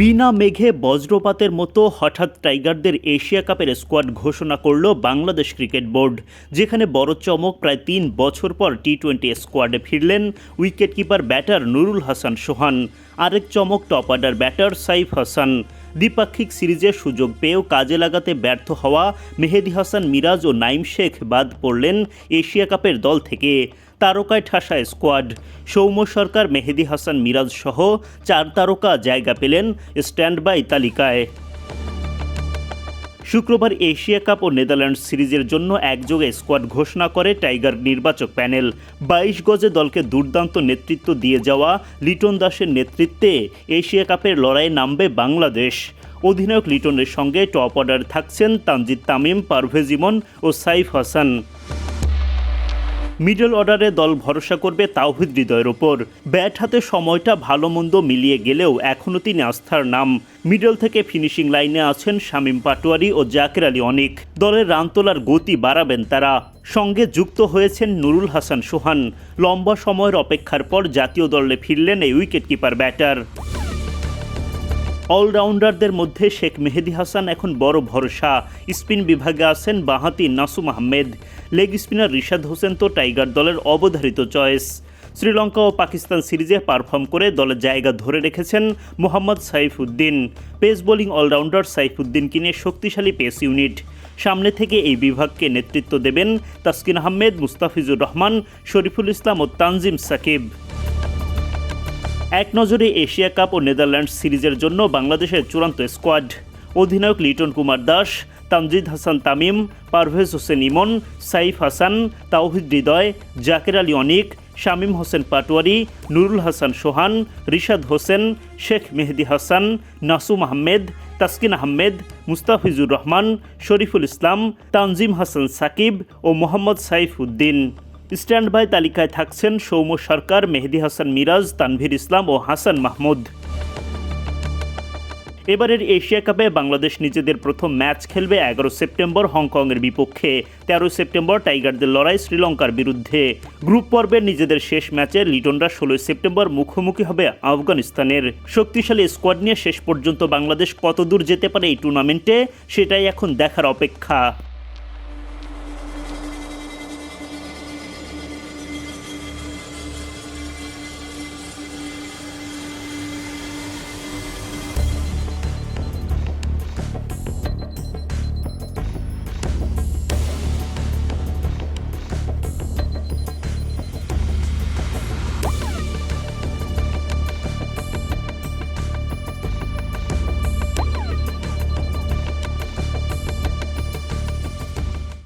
বিনা মেঘে বজ্রপাতের মতো হঠাৎ টাইগারদের এশিয়া কাপের স্কোয়াড ঘোষণা করল বাংলাদেশ ক্রিকেট বোর্ড, যেখানে বড় চমক প্রায় তিন বছর পর টি টোয়েন্টি স্কোয়াডে ফিরলেন wicket keeper batter Nurul Hasan Sohan, আরেক চমক top order batter Saif Hasan. দ্বিপাক্ষিক সিরিজের সুযোগ পেয়েও কাজে লাগাতে ব্যর্থ হওয়া মেহেদি হাসান মিরাজ ও নাইম শেখ বাদ পড়লেন এশিয়া কাপের দল থেকে। তারকায় ঠাসা স্কোয়াড। সৌম্য সরকার, মেহেদি হাসান, মিরাজ সহ চার তারকা জায়গা পেলেন স্ট্যান্ড বাই তালিকায়। শুক্রবার এশিয়া কাপ ও নেদারল্যান্ডস সিরিজের জন্য একযোগে স্কোয়াড ঘোষণা করে টাইগার নির্বাচক প্যানেল। বাইশ গজে দলকে দুর্দান্ত নেতৃত্ব দিয়ে যাওয়া লিটন দাসের নেতৃত্বে এশিয়া কাপের লড়াইয়ে নামবে বাংলাদেশ। অধিনায়ক লিটনের সঙ্গে টপ অর্ডার থাকছেন তানজিদ তামিম, পারভেজ ইমন ও সাইফ হাসান। মিডল অর্ডারে দল ভরসা করবে তাওহিদ হৃদয়ের ওপর। ব্যাট হাতে সময়টা ভালো মন্দ মিলিয়ে গেলেও এখনও তিনি আস্থার নাম। মিডল থেকে ফিনিশিং লাইনে আছেন শামীম পাটোয়ারি ও জাকের আলী অনিক। দলের রান তোলার গতি বাড়াবেন তারা। সঙ্গে যুক্ত হয়েছেন নুরুল হাসান সোহান। লম্বা সময়ের অপেক্ষার পর জাতীয় দলে ফিরলেন এই উইকেট কিপার ব্যাটার। অলরাউন্ডারদের মধ্যে শেখ মেহেদি হাসান এখন বড় ভরসা। স্পিন বিভাগে আছেন বাঁহাতি নাসুম আহমেদ। লেগ স্পিনার রিশাদ হোসেন তো টাইগার দলের অবধারিত চয়েস। শ্রীলঙ্কা ও পাকিস্তান সিরিজে পারফর্ম করে দলের জায়গা ধরে রেখেছেন Mohammad Saifuddin. Pace bowling allrounder সাইফুদ্দিনকে নিয়ে শক্তিশালী পেস ইউনিট? সামনে থেকে এই বিভাগকে নেতৃত্ব দেবেন তাসকিন আহমেদ, মুস্তাফিজুর রহমান, শরীফুল ইসলাম ও তানজিম সাকিব। এক নজরে এশিয়া কাপ ও নেদারল্যান্ডস সিরিজের জন্য বাংলাদেশের চূড়ান্ত স্কোয়াড। অধিনায়ক লিটন কুমার দাস তামজিদ হাসান তামিম, পারভেজ হোসেন ইমন, সাইফ হাসান, তাওহিদ হৃদয়, জাকের আলী অনিক, শামীম হোসেন পাটোয়ারি, নুরুল হাসান সোহান, রিশাদ হোসেন, শেখ মেহেদি হাসান, নাসুম আহমেদ, তাসকিন আহমেদ, মুস্তাফিজুর রহমান, শরীফুল ইসলাম, তানজিম হাসান সাকিব ও মোহাম্মদ সাইফ উদ্দিন। স্ট্যান্ড বাই তালিকায় থাকছেন সৌম্য সরকার, মেহেদি হাসান মিরাজ, তানভীর ইসলাম ও হাসান মাহমুদ। এবারের এশিয়া কাপে বাংলাদেশ নিজেদের প্রথম ম্যাচ খেলবে এগারো সেপ্টেম্বর হংকংয়ের বিপক্ষে। তেরো সেপ্টেম্বর টাইগারদের লড়াই শ্রীলঙ্কার বিরুদ্ধে। গ্রুপ পর্বের নিজেদের শেষ ম্যাচে লিটনরা ষোলোই সেপ্টেম্বর মুখোমুখি হবে আফগানিস্তানের। শক্তিশালী স্কোয়াড নিয়ে শেষ পর্যন্ত বাংলাদেশ কতদূর যেতে পারে এই টুর্নামেন্টে, সেটাই এখন দেখার অপেক্ষা।